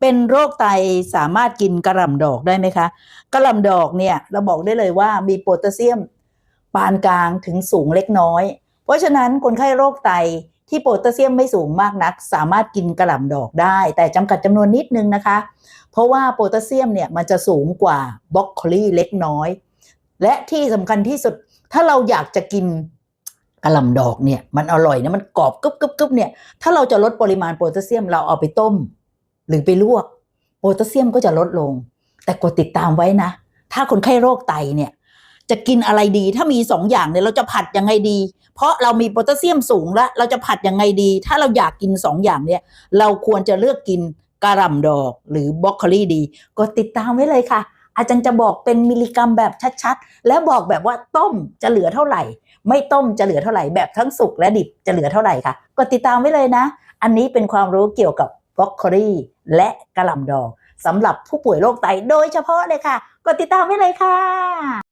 เป็นโรคไตสามารถกินกระหล่ำดอกได้ไหมคะกระหล่ำดอกเนี่ยเราบอกได้เลยว่ามีโพแทสเซียม ปานกลางถึงสูงเล็กน้อย เพราะฉะนั้นคนไข้โรคไตที่โพแทสเซียมไม่สูงมากนัก สามารถกินกระหล่ำดอกได้ แต่จำกัดจำนวนนิดนึงนะคะ เพราะว่าโพแทสเซียมเนี่ยมันจะสูงกว่าบรอกโคลีเล็กน้อย และที่สำคัญที่สุดถ้าเราอยากจะกินกระหล่ำดอกเนี่ยมันอร่อยนะมันกรอบกึบกึบกึบเนี่ยถ้าเราจะลดปริมาณโพแทสเซียมเราเอาไปต้ม หรือไปลวกโพแทสเซียมก็จะลดลง แต่กดติดตามไว้นะ ถ้าคนไข้โรคไตเนี่ยจะกินอะไรดี ถ้ามีสองอย่างเนี่ยเราจะผัดยังไงดี เพราะเรามีโพแทสเซียมสูงแล้วเราจะผัดยังไงดี ถ้าเราอยากกินสองอย่างเนี่ย เราควรจะเลือกกินกระหล่ำดอกหรือบรอกโคลีดี กดติดตามไว้เลยค่ะ อาจารย์จะบอกเป็นมิลลิกรัมแบบชัดๆ และบอกแบบว่าต้มจะเหลือเท่าไหร่ ไม่ต้มจะเหลือเท่าไหร่แบบทั้งสุกและดิบจะเหลือเท่าไหร่ค่ะ กดติดตามไว้เลยนะ อันนี้เป็นความรู้เกี่ยวกับ บ็อกโคลีและกระหล่ำดอกสำหรับผู้ป่วยโรคไตโดยเฉพาะเลยค่ะ กดติดตามไว้เลยค่ะ